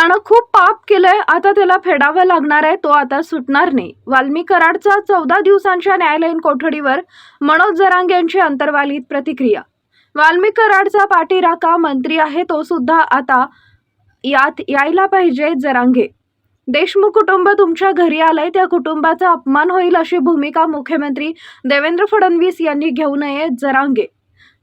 त्यानं खूप पाप केलंय आता त्याला फेडावं लागणार आहे तो आता सुटणार नाही. वाल्मी कराडचा चौदा दिवसांच्या न्यायालयीन कोठडीवर मनोज जरांग यांची अंतर्वालीत प्रतिक्रिया. वाल्मी कराडचा पाठीराखा मंत्री आहे तो सुद्धा आता यात यायला पाहिजे जरांगे. देशमुख कुटुंब तुमच्या घरी आलंय त्या कुटुंबाचा अपमान होईल अशी भूमिका मुख्यमंत्री देवेंद्र फडणवीस यांनी घेऊ नये जरांगे.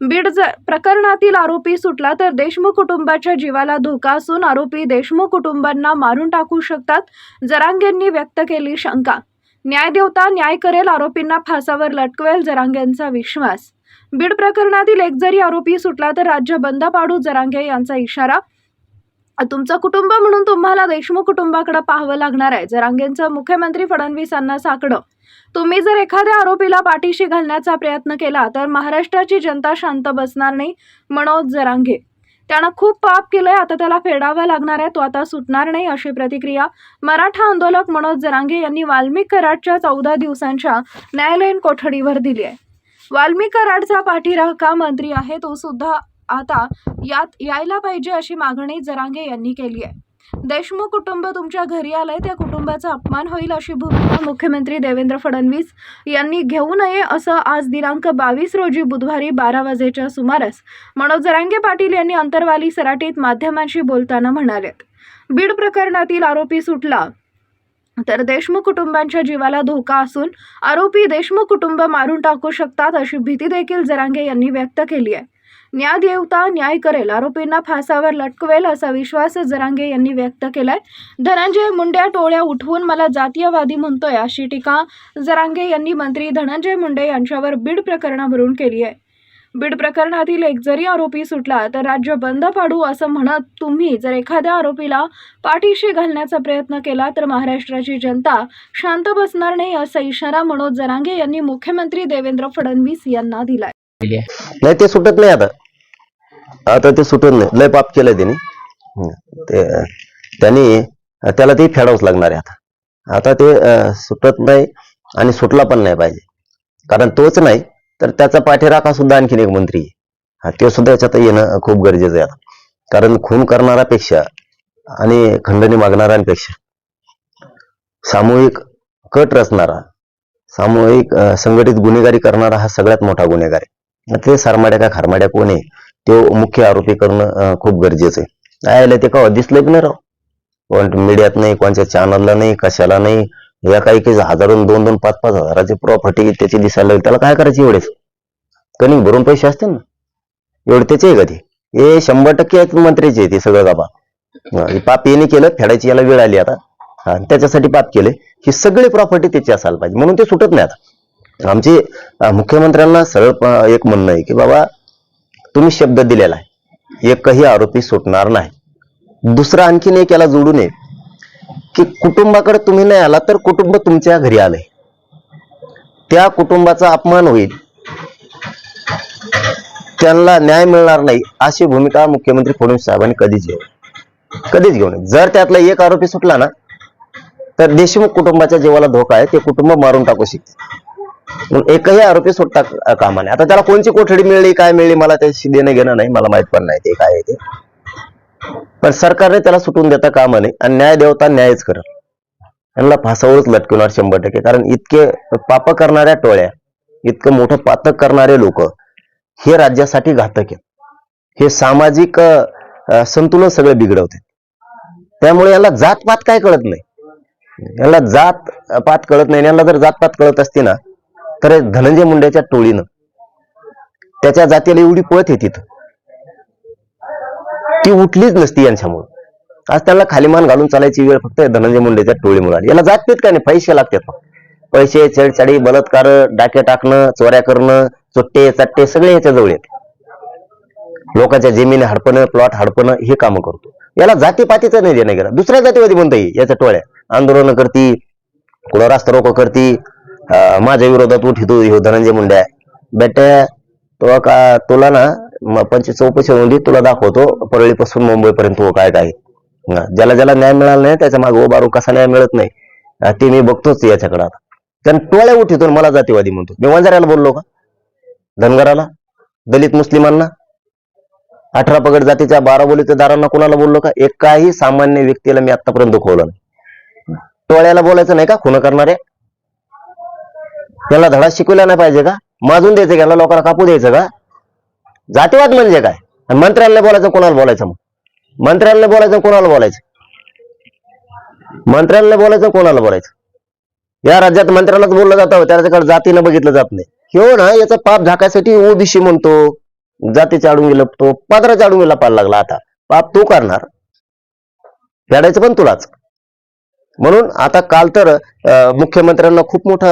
बीड प्रकरणातील आरोपी सुटला तर देशमुख कुटुंबाच्या जीवाला धोका असून आरोपी देशमुख कुटुंबांना मारून टाकू शकतात जरांगेंनी व्यक्त केली शंका. न्यायदेवता न्याय करेल आरोपींना फासावर लटकवेल जरांगेंचा विश्वास. बीड प्रकरणातील एक जरी आरोपी सुटला तर राज्य बंद पाडू जरांगे यांचा इशारा. तुमचं कुटुंब म्हणून तुम्हाला देशमुख कुटुंबाकडे पाहावं लागणार आहे. जरांगेंचं मुख्यमंत्री फडणवीसांना साकडं. तुम्ही जर एखाद्या आरोपीला पाठीशी घालण्याचा प्रयत्न केला तर महाराष्ट्राची जनता शांत बसणार नाही मनोज जरांगे. त्यानं खूप पाप केलंय आता त्याला फेडावं लागणार आहे तो आता सुटणार नाही अशी प्रतिक्रिया मराठा आंदोलक मनोज जरांगे यांनी वाल्मिक कराडच्या चौदा दिवसांच्या न्यायालयीन कोठडीवर दिली आहे. वाल्मिक कराडचा पाठीराखा मंत्री आहे तो सुद्धा आता यात यायला पाहिजे अशी मागणी जरांगे यांनी केली आहे. देशमुख कुटुंब तुमच्या घरी आलंय त्या कुटुंबाचा अपमान होईल अशी भूमिका मुख्यमंत्री देवेंद्र फडणवीस यांनी घेऊ नये असं आज दिनांक बावीस रोजी बुधवारी बारा वाजेच्या सुमारास मनोज जरांगे पाटील यांनी अंतरवाली सराटीत माध्यमांशी बोलताना म्हणालेत बीड प्रकरणातील आरोपी सुटला. तर देशमुख कुटुंबांच्या जीवाला धोका असून आरोपी देशमुख कुटुंब मारून टाकू शकतात अशी भीती देखील जरांगे यांनी व्यक्त केली आहे. न्यायदेवता न्याय करेल आरोपींना फासावर लटकवेल असा विश्वास जरांगे यांनी व्यक्त केलाय. धनंजय मुंड्या टोळ्या उठवून मला जातीयवादी म्हणतोय अशी टीका जरांगे यांनी मंत्री धनंजय मुंडे यांच्यावर बीड प्रकरणावरून केली आहे. बीड प्रकरणातील एक जरी आरोपी सुटला तर राज्य बंद पाडू असं म्हणत तुम्ही जर एखाद्या आरोपीला पाठीशी घालण्याचा प्रयत्न केला तर महाराष्ट्राची जनता शांत बसणार नाही असा इशारा मनोज जरांगे यांनी मुख्यमंत्री देवेंद्र फडणवीस यांना दिलाय. नाही ते सुटत नाही आता. आता ते सुटत नाही. लय पाप केलंय त्याने. त्यांनी त्याला ते फेडावंच लागणार आहे आता. आता ते सुटत नाही आणि सुटला पण नाही पाहिजे. कारण तोच नाही तर त्याचा पाठीराखा सुद्धा आणखीन एक मंत्री आहे. तो सुद्धा याच्यात येणं खूप गरजेचं आहे आता. कारण खून करणाऱ्यापेक्षा आणि खंडणी मागणाऱ्यांपेक्षा सामूहिक कट रचणारा सामूहिक संघटित गुन्हेगारी करणारा हा सगळ्यात मोठा गुन्हेगार आहे. मग ते सरमाड्या का खारमाड्या कोण आहे? तो मुख्य आरोपी करणं खूप गरजेचं आहे. आयला ते का दिसलं की नाही राव? कोण मीडियात नाही कोणत्या चॅनलला नाही कशाला नाही? या काही काही हजारून दोन दोन पाच पाच हजाराची प्रॉपर्टी त्याची दिसायला लागली. त्याला काय करायची एवढेच? कणिक भरून पैसे असतील ना? एवढे त्याचे आहे का ते? हे शंभर टक्के आहेत मंत्र्याचे ते सगळं बाबा पाप येणे केलं फेडायची याला वेळ आली आता. त्याच्यासाठी पाप केले ही सगळी प्रॉपर्टी त्याची असायला पाहिजे. म्हणून ते सुटत नाही आता. आमचे मुख्यमंत्र्यांना सरळ एक म्हणणं आहे की बाबा तुम्ही शब्द दिलेला आहे. एकही आरोपी सुटणार नाही. दुसरं आणखीन एक याला जोडू नये. की कुटुंबाकडे तुम्ही नाही आला तर कुटुंब तुमच्या घरी आलंय. त्या कुटुंबाचा अपमान होईल. त्यांना न्याय मिळणार नाही अशी भूमिका मुख्यमंत्री फडणवीस साहेबांनी कधीच घेऊ कधीच घेऊ नये. जर त्यातला एक आरोपी सुटला ना तर देशमुख कुटुंबाच्या जीवाला धोका आहे ते कुटुंब मारून टाकू शकते. एकही आरोपी सुटता कामा नाही आता त्याला कोणची कोठडी मिळली काय मिळली मला त्याशी देणं घेणं नाही मला माहीत पण नाही ते काय आहे ते. पण सरकारने त्याला सुटून देता कामा नाही आणि न्याय देवता न्यायच करत. यांना फासावरच लटकवणार शंभर टक्के. कारण इतके पाप करणाऱ्या टोळ्या इतकं मोठं पातक करणारे लोक हे राज्यासाठी घातक आहेत. हे सामाजिक संतुलन सगळं बिघडवते त्यामुळे याला जातपात काय कळत नाही. याला जात पात कळत नाही. यांना जर जातपात कळत असते ना तर धनंजय मुंडेच्या टोळीनं त्याच्या जातीला एवढी पळत येते ती उठलीच नसती यांच्यामुळे. आज त्यांना खालीमान घालून चालायची वेळ फक्त धनंजय मुंडेच्या टोळीमुळे आली. याला जात नाहीत का नाही पैसे लागतात पैसे छेडछाडी बलात्कार डाके टाकणं चोऱ्या करणं चोट्टे चट्टे सगळे याच्याजवळ येत. लोकांच्या जमिनी हडपणं प्लॉट हडपणं हे कामं करतो. याला जातीपातीचं नाही देणं गेला. दुसऱ्या जातीवादी म्हणता येईल याच्या टोळ्या. आंदोलन करती कुणा रास्ता रोको करती माझ्या विरोधात उठितो हो, ह्यो धनंजय मुंड्या बेट्या तो का तुला ना पंच चौकशी होऊन तुला दाखवतो परळीपासून मुंबईपर्यंत हो काय काय. ज्याला ज्याला न्याय मिळाला नाही त्याच्यामागे उभारून कसा न्याय मिळत नाही ते मी बघतोच याच्याकडे आता. कारण टोळ्या उठितो मला जातीवादी म्हणतो. मी वंजाऱ्याला बोललो का? धनगराला? दलित मुस्लिमांना? अठरा पगड जातीच्या बारा बोलीच्या दारांना कुणाला बोललो का? एकाही सामान्य व्यक्तीला मी आतापर्यंत खोवलं नाही. टोळ्याला बोलायचं नाही का? खुन करणाऱ्या त्याला धडा शिकवला नाही पाहिजे का? माजून द्यायचं का? याला लोकांना कापू द्यायचं का? जातीवाद म्हणजे काय? आणि मंत्र्यांना बोलायचं कोणाला बोलायचं मग? मंत्र्यांना बोलायचं कोणाला बोलायचं? मंत्र्यांना बोलायचं कोणाला बोलायचं? या राज्यात मंत्र्यालाच बोललं जातं त्याच्याकडे जातीनं बघितलं जात नाही. हो ना याचा पाप झाकायसाठी ओबीसी म्हणतो जातीच्या अडून लपतो पादराच्या अडून लपायला लागला आता. पाप तू करणार. फेडायचं पण तुलाच. म्हणून आता काल तर मुख्यमंत्र्यांना खूप मोठा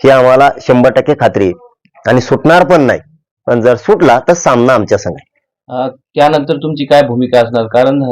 ही आम्हाला शंभर टक्के खात्री आहे. आणि सुटणार पण नाही. पण जर सुटला तर सामना आमच्या संघ त्यानंतर तुमची काय भूमिका असणार? कारण